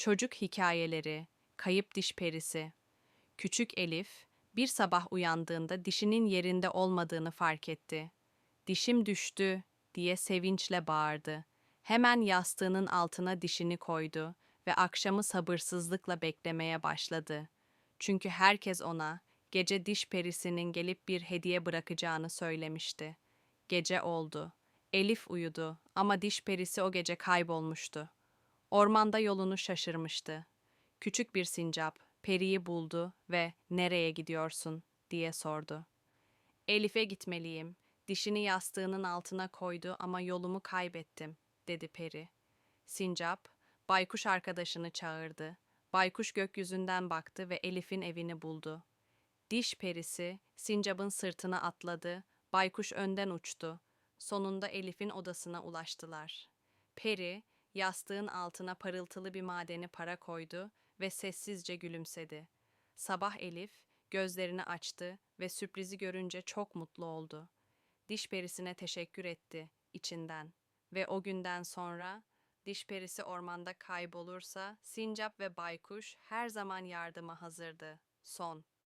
Çocuk hikayeleri, kayıp diş perisi. Küçük Elif bir sabah uyandığında dişinin yerinde olmadığını fark etti. Dişim düştü diye sevinçle bağırdı. Hemen yastığının altına dişini koydu ve akşamı sabırsızlıkla beklemeye başladı. Çünkü herkes ona gece diş perisinin gelip bir hediye bırakacağını söylemişti. Gece oldu. Elif uyudu ama diş perisi o gece kaybolmuştu. Ormanda yolunu şaşırmıştı. Küçük bir sincap periyi buldu ve "Nereye gidiyorsun?" diye sordu. "Elif'e gitmeliyim. Dişini yastığının altına koydu ama yolumu kaybettim." dedi peri. Sincap baykuş arkadaşını çağırdı. Baykuş gökyüzünden baktı ve Elif'in evini buldu. Diş perisi sincapın sırtına atladı. Baykuş önden uçtu. Sonunda Elif'in odasına ulaştılar. Peri yastığın altına parıltılı bir madeni para koydu ve sessizce gülümsedi. Sabah Elif gözlerini açtı ve sürprizi görünce çok mutlu oldu. Diş perisine teşekkür etti içinden ve o günden sonra diş perisi ormanda kaybolursa sincap ve baykuş her zaman yardıma hazırdı. Son